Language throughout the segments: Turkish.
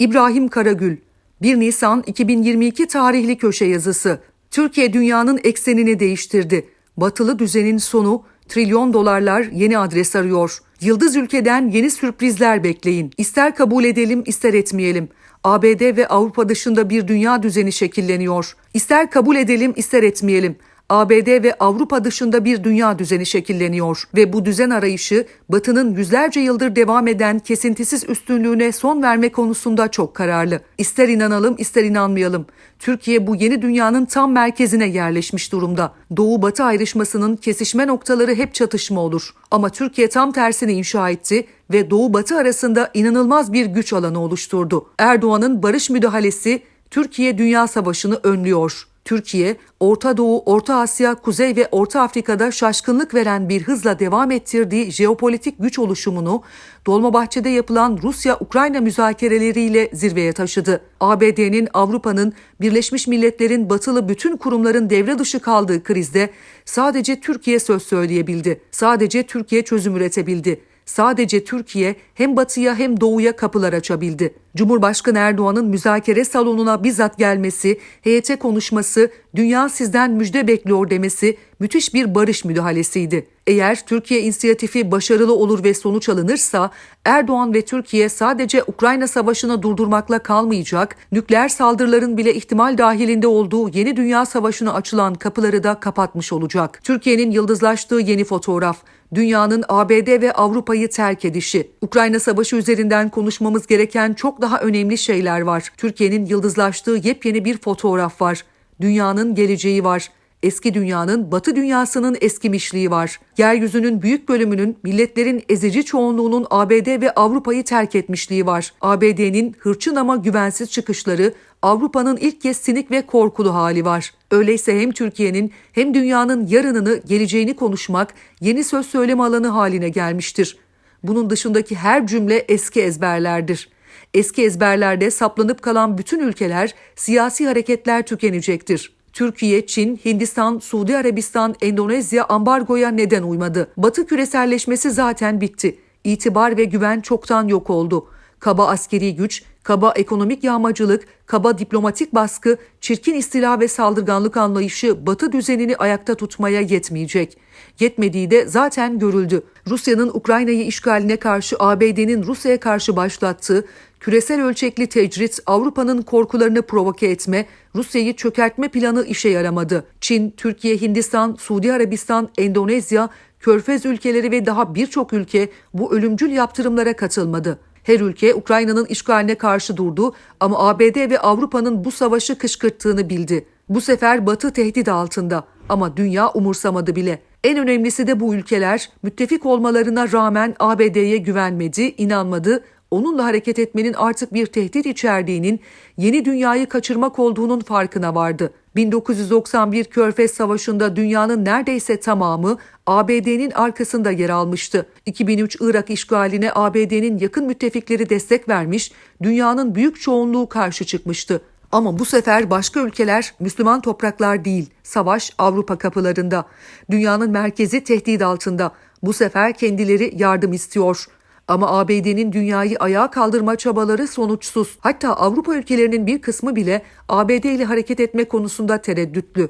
İbrahim Karagül 1 Nisan 2022 tarihli köşe yazısı. Türkiye dünyanın eksenini değiştirdi. Batılı düzenin sonu, trilyon dolarlar yeni adres arıyor. Yıldız ülkeden yeni sürprizler bekleyin. İster kabul edelim, ister etmeyelim. ABD ve Avrupa dışında bir dünya düzeni şekilleniyor. İster kabul edelim, ister etmeyelim. ABD ve Avrupa dışında bir dünya düzeni şekilleniyor ve bu düzen arayışı Batı'nın yüzlerce yıldır devam eden kesintisiz üstünlüğüne son verme konusunda çok kararlı. İster inanalım ister inanmayalım. Türkiye bu yeni dünyanın tam merkezine yerleşmiş durumda. Doğu-Batı ayrışmasının kesişme noktaları hep çatışma olur. Ama Türkiye tam tersini inşa etti ve Doğu-Batı arasında inanılmaz bir güç alanı oluşturdu. Erdoğan'ın barış müdahalesi Türkiye Dünya Savaşı'nı önlüyor. Türkiye, Orta Doğu, Orta Asya, Kuzey ve Orta Afrika'da şaşkınlık veren bir hızla devam ettirdiği jeopolitik güç oluşumunu Dolmabahçe'de yapılan Rusya-Ukrayna müzakereleriyle zirveye taşıdı. ABD'nin, Avrupa'nın, Birleşmiş Milletler'in batılı bütün kurumların devre dışı kaldığı krizde sadece Türkiye söz söyleyebildi. Sadece Türkiye çözüm üretebildi. Sadece Türkiye hem batıya hem doğuya kapılar açabildi. Cumhurbaşkanı Erdoğan'ın müzakere salonuna bizzat gelmesi, heyete konuşması, dünya sizden müjde bekliyor demesi müthiş bir barış müdahalesiydi. Eğer Türkiye inisiyatifi başarılı olur ve sonuç alınırsa Erdoğan ve Türkiye sadece Ukrayna savaşını durdurmakla kalmayacak, nükleer saldırıların bile ihtimal dahilinde olduğu yeni dünya savaşına açılan kapıları da kapatmış olacak. Türkiye'nin yıldızlaştığı yeni fotoğraf, dünyanın ABD ve Avrupa'yı terk edişi. Ukrayna savaşı üzerinden konuşmamız gereken çok daha önemli şeyler var. Türkiye'nin yıldızlaştığı yepyeni bir fotoğraf var. Dünyanın geleceği var. Eski dünyanın, batı dünyasının eskimişliği var. Yeryüzünün büyük bölümünün, milletlerin ezici çoğunluğunun ABD ve Avrupa'yı terk etmişliği var. ABD'nin hırçın ama güvensiz çıkışları, Avrupa'nın ilk kez sinik ve korkulu hali var. Öyleyse hem Türkiye'nin hem dünyanın yarınını, geleceğini konuşmak yeni söz söyleme alanı haline gelmiştir. Bunun dışındaki her cümle eski ezberlerdir. Eski ezberlerde saplanıp kalan bütün ülkeler, siyasi hareketler tükenecektir. Türkiye, Çin, Hindistan, Suudi Arabistan, Endonezya ambargoya neden uymadı. Batı küreselleşmesi zaten bitti. İtibar ve güven çoktan yok oldu. Kaba askeri güç, kaba ekonomik yağmacılık, kaba diplomatik baskı, çirkin istila ve saldırganlık anlayışı Batı düzenini ayakta tutmaya yetmeyecek. Yetmediği de zaten görüldü. Rusya'nın Ukrayna'yı işgaline karşı ABD'nin Rusya'ya karşı başlattığı küresel ölçekli tecrit, Avrupa'nın korkularını provoke etme, Rusya'yı çökertme planı işe yaramadı. Çin, Türkiye, Hindistan, Suudi Arabistan, Endonezya, Körfez ülkeleri ve daha birçok ülke bu ölümcül yaptırımlara katılmadı. Her ülke Ukrayna'nın işgaline karşı durdu ama ABD ve Avrupa'nın bu savaşı kışkırttığını bildi. Bu sefer Batı tehdit altında ama dünya umursamadı bile. En önemlisi de bu ülkeler müttefik olmalarına rağmen ABD'ye güvenmedi, inanmadı, onunla hareket etmenin artık bir tehdit içerdiğinin, yeni dünyayı kaçırmak olduğunun farkına vardı. 1991 Körfez Savaşı'nda dünyanın neredeyse tamamı ABD'nin arkasında yer almıştı. 2003 Irak işgaline ABD'nin yakın müttefikleri destek vermiş, dünyanın büyük çoğunluğu karşı çıkmıştı. Ama bu sefer başka ülkeler Müslüman topraklar değil, savaş Avrupa kapılarında. Dünyanın merkezi tehdit altında. Bu sefer kendileri yardım istiyor. Ama ABD'nin dünyayı ayağa kaldırma çabaları sonuçsuz. Hatta Avrupa ülkelerinin bir kısmı bile ABD ile hareket etme konusunda tereddütlü.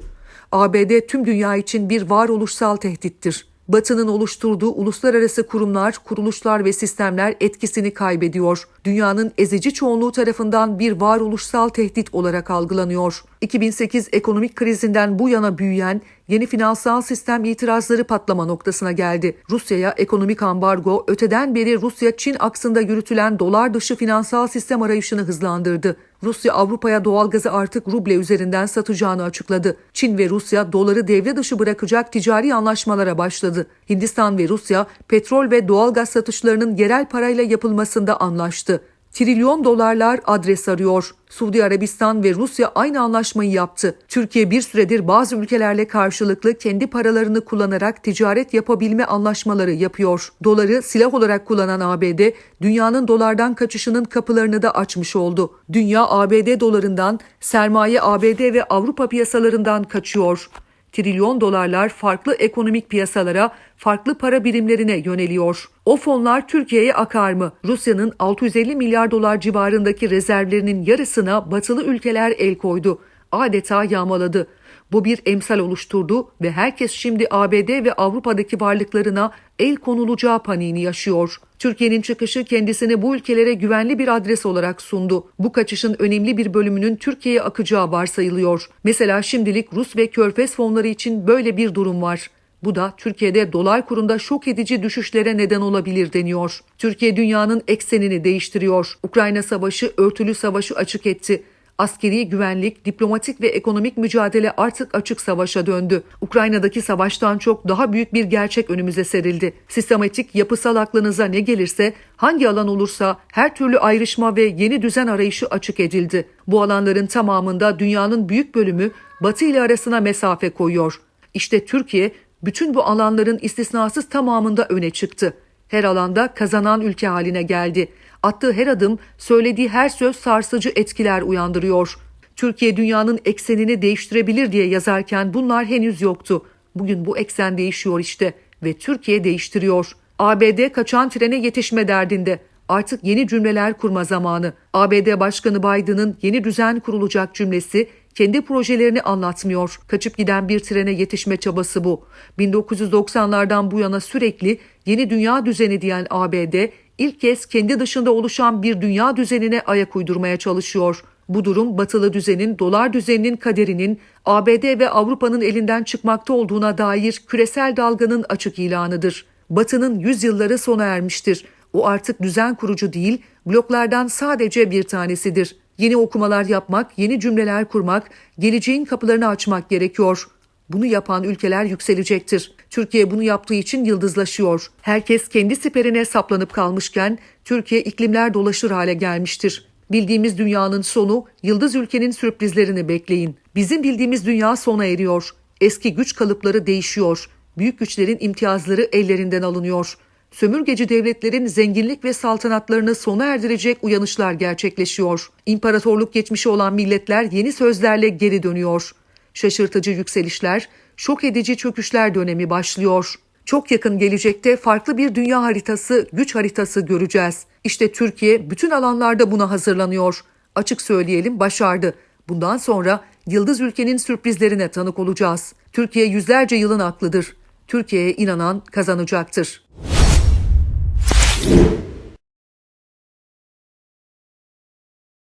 ABD tüm dünya için bir varoluşsal tehdittir. Batı'nın oluşturduğu uluslararası kurumlar, kuruluşlar ve sistemler etkisini kaybediyor. Dünyanın ezici çoğunluğu tarafından bir varoluşsal tehdit olarak algılanıyor. 2008 ekonomik krizinden bu yana büyüyen yeni finansal sistem itirazları patlama noktasına geldi. Rusya'ya ekonomik ambargo öteden beri Rusya-Çin aksında yürütülen dolar dışı finansal sistem arayışını hızlandırdı. Rusya Avrupa'ya doğalgazı artık ruble üzerinden satacağını açıkladı. Çin ve Rusya doları devre dışı bırakacak ticari anlaşmalara başladı. Hindistan ve Rusya petrol ve doğalgaz satışlarının yerel parayla yapılmasında anlaştı. Trilyon dolarlar adres arıyor. Suudi Arabistan ve Rusya aynı anlaşmayı yaptı. Türkiye bir süredir bazı ülkelerle karşılıklı kendi paralarını kullanarak ticaret yapabilme anlaşmaları yapıyor. Doları silah olarak kullanan ABD, dünyanın dolardan kaçışının kapılarını da açmış oldu. Dünya ABD dolarından, sermaye ABD ve Avrupa piyasalarından kaçıyor. Trilyon dolarlar farklı ekonomik piyasalara, farklı para birimlerine yöneliyor. O fonlar Türkiye'ye akar mı? Rusya'nın 650 milyar dolar civarındaki rezervlerinin yarısına batılı ülkeler el koydu. Adeta yağmaladı. Bu bir emsal oluşturdu ve herkes şimdi ABD ve Avrupa'daki varlıklarına el konulacağı paniğini yaşıyor. Türkiye'nin çıkışı kendisini bu ülkelere güvenli bir adres olarak sundu. Bu kaçışın önemli bir bölümünün Türkiye'ye akacağı varsayılıyor. Mesela şimdilik Rus ve Körfez fonları için böyle bir durum var. Bu da Türkiye'de dolar kurunda şok edici düşüşlere neden olabilir deniyor. Türkiye dünyanın eksenini değiştiriyor. Ukrayna savaşı örtülü savaşı açık etti. Askeri güvenlik, diplomatik ve ekonomik mücadele artık açık savaşa döndü. Ukrayna'daki savaştan çok daha büyük bir gerçek önümüze serildi. Sistematik, yapısal aklınıza ne gelirse, hangi alan olursa her türlü ayrışma ve yeni düzen arayışı açık edildi. Bu alanların tamamında dünyanın büyük bölümü Batı ile arasına mesafe koyuyor. İşte Türkiye bütün bu alanların istisnasız tamamında öne çıktı. Her alanda kazanan ülke haline geldi. Attığı her adım, söylediği her söz sarsıcı etkiler uyandırıyor. Türkiye dünyanın eksenini değiştirebilir diye yazarken bunlar henüz yoktu. Bugün bu eksen değişiyor işte ve Türkiye değiştiriyor. ABD kaçan trene yetişme derdinde. Artık yeni cümleler kurma zamanı. ABD Başkanı Biden'ın yeni düzen kurulacak cümlesi kendi projelerini anlatmıyor. Kaçıp giden bir trene yetişme çabası bu. 1990'lardan bu yana sürekli yeni dünya düzeni diyen ABD ilk kez kendi dışında oluşan bir dünya düzenine ayak uydurmaya çalışıyor. Bu durum batılı düzenin, dolar düzeninin kaderinin ABD ve Avrupa'nın elinden çıkmakta olduğuna dair küresel dalganın açık ilanıdır. Batı'nın yüzyılları sona ermiştir. O artık düzen kurucu değil, bloklardan sadece bir tanesidir. Yeni okumalar yapmak, yeni cümleler kurmak, geleceğin kapılarını açmak gerekiyor. Bunu yapan ülkeler yükselecektir. Türkiye bunu yaptığı için yıldızlaşıyor. Herkes kendi siperine saplanıp kalmışken Türkiye iklimler dolaşır hale gelmiştir. Bildiğimiz dünyanın sonu, yıldız ülkenin sürprizlerini bekleyin. Bizim bildiğimiz dünya sona eriyor. Eski güç kalıpları değişiyor. Büyük güçlerin imtiyazları ellerinden alınıyor. Sömürgeci devletlerin zenginlik ve saltanatlarını sona erdirecek uyanışlar gerçekleşiyor. İmparatorluk geçmişi olan milletler yeni sözlerle geri dönüyor. Şaşırtıcı yükselişler, şok edici çöküşler dönemi başlıyor. Çok yakın gelecekte farklı bir dünya haritası, güç haritası göreceğiz. İşte Türkiye bütün alanlarda buna hazırlanıyor. Açık söyleyelim başardı. Bundan sonra yıldız ülkenin sürprizlerine tanık olacağız. Türkiye yüzlerce yılın aklıdır. Türkiye'ye inanan kazanacaktır.